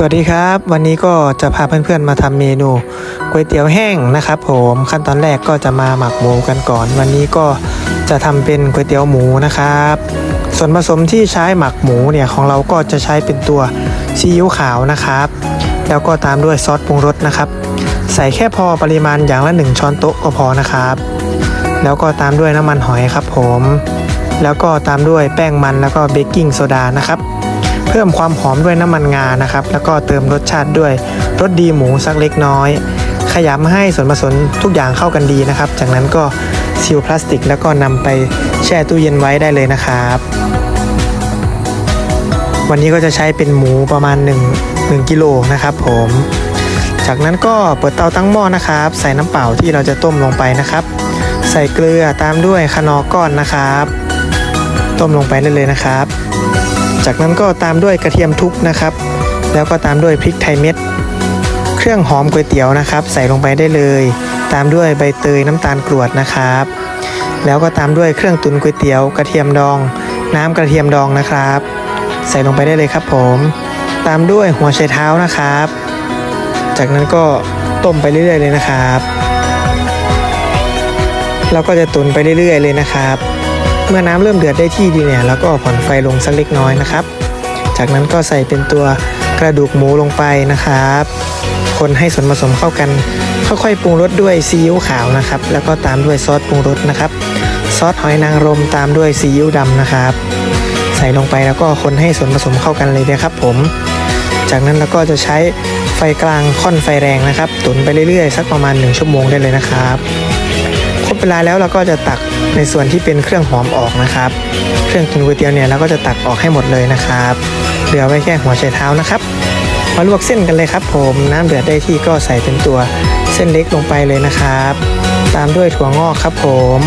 สวัสดีครับ วันนี้ก็จะพาเพื่อนๆมาทำเมนูก๋วยเตี๋ยวแห้งนะครับผมขั้นตอนแรกก็จะมาหมักหมูกันก่อน วันนี้ก็จะทำเป็นก๋วยเตี๋ยวหมูนะครับ ส่วนผสมที่ใช้หมักหมูเนี่ยของเราก็จะใช้เป็นตัวซีอิ๊วขาวนะครับ แล้วก็ตามด้วยซอสปรุงรสนะครับ ใส่แค่พอปริมาณอย่างละหนึ่งช้อนโต๊ะก็พอนะครับ แล้วก็ตามด้วยน้ำมันหอยครับผม แล้วก็ตามด้วยแป้งมันแล้วก็เบกกิ้งโซดานะครับ เพิ่มความหอมด้วยน้ำมันงานะครับ แล้วก็เติมรสชาติด้วยรสดีหมูสักเล็กน้อย ขยำให้ส่วนผสมทุกอย่างเข้ากันดีนะครับ จากนั้นก็ซีลพลาสติก แล้วก็นำไปแช่ตู้เย็นไว้ได้เลยนะครับ วันนี้ก็จะใช้เป็นหมูประมาณ 1 1กิโลนะครับผม จากนั้นก็เปิดเตาตั้งหม้อนะครับ ใส่น้ำเปล่าที่เราจะต้มลงไปนะครับ ใส่เกลือตามด้วยคนอก้อนนะครับ ต้มลงไปได้เลยนะครับ จากนั้นก็ตามด้วยกระเทียมทุบนะครับ แล้วก็ตามด้วยพริกไทยเม็ด เครื่องหอมก๋วยเตี๋ยวนะครับ ใส่ลงไปได้เลย ตามด้วยใบเตยน้ำตาลกรวดนะครับ แล้วก็ตามด้วยเครื่องตุนก๋วยเตี๋ยว กระเทียมดอง น้ำกระเทียมดองนะครับ ใส่ลงไปได้เลยครับผม ตามด้วยหัวไชเท้านะครับ จากนั้นก็ต้มไปเรื่อยๆเลยนะครับ เราก็จะตุนไปเรื่อยๆเลยนะครับ เมื่อน้ำเริ่มเดือดได้ที่ดีเนี่ยแล้วก็ผ่อนไฟลงสักเล็กน้อยนะครับ จากนั้นก็ใส่เป็นตัวกระดูกหมูลงไปนะครับ คนให้ส่วนผสมเข้ากัน ค่อยๆปรุงรสด้วยซีอิ๊วขาวนะครับ แล้วก็ตามด้วยซอสปรุงรสนะครับ ซอสหอยนางรมตามด้วยซีอิ๊วดำนะครับ ใส่ลงไปแล้วก็คนให้ส่วนผสมเข้ากันเลยนะครับ ผม จากนั้นเราก็จะใช้ไฟกลางค่อนไฟแรงนะครับ ตุ๋นไปเรื่อยๆ สักประมาณ 1 ชั่วโมงได้เลยนะครับ บเวลาแล้วเราก็จะตักในส่วนที่เป็นเครื่องหอมออกนะครับ เครื่องตุ๋นก๋วยเตี๋ยวเนี่ยเราก็จะตักออกให้หมดเลยนะครับเหลือไว้แค่หัวไชเท้านะครับ มาลวกเส้นกันเลยครับ ผมน้ำเดือดได้ที่ก็ใส่เป็นตัวเส้นเล็กลงไปเลยนะครับ ตามด้วยถั่วงอกครับผม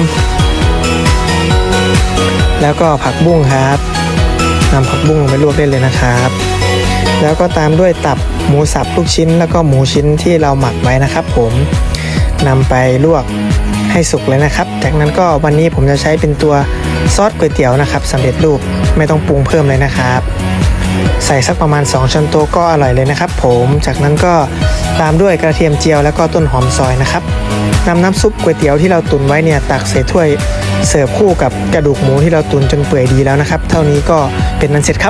แล้วก็ผักบุ้งครับนำผักบุ้งลงไปลวกได้เลยนะครับ แล้วก็ตามด้วยตับหมูสับลูกชิ้น แล้วก็หมูชิ้นที่เราหมักไว้นะครับ ผมนำไปลวก ให้สุกเลยนะครับ จากนั้นก็วันนี้ผมจะใช้เป็นตัวซอสก๋วยเตี๋ยวนะครับสำเร็จรูปไม่ต้องปรุงเพิ่มเลยนะครับ ใส่สักประมาณ 2ช้อนโต๊ะก็อร่อยเลยนะครับ ผมจากนั้นก็ตามด้วยกระเทียมเจียวแล้วก็ต้นหอมซอยนะครับนำน้ำซุปก๋วยเตี๋ยวที่เราตุนไว้เนี่ยตักใส่ถ้วยเสิร์ฟคู่กับกระดูกหมูที่เราตุนจนเปื่อยดีแล้วนะครับ เท่านี้ก็เป็นนั้นเสร็จครับ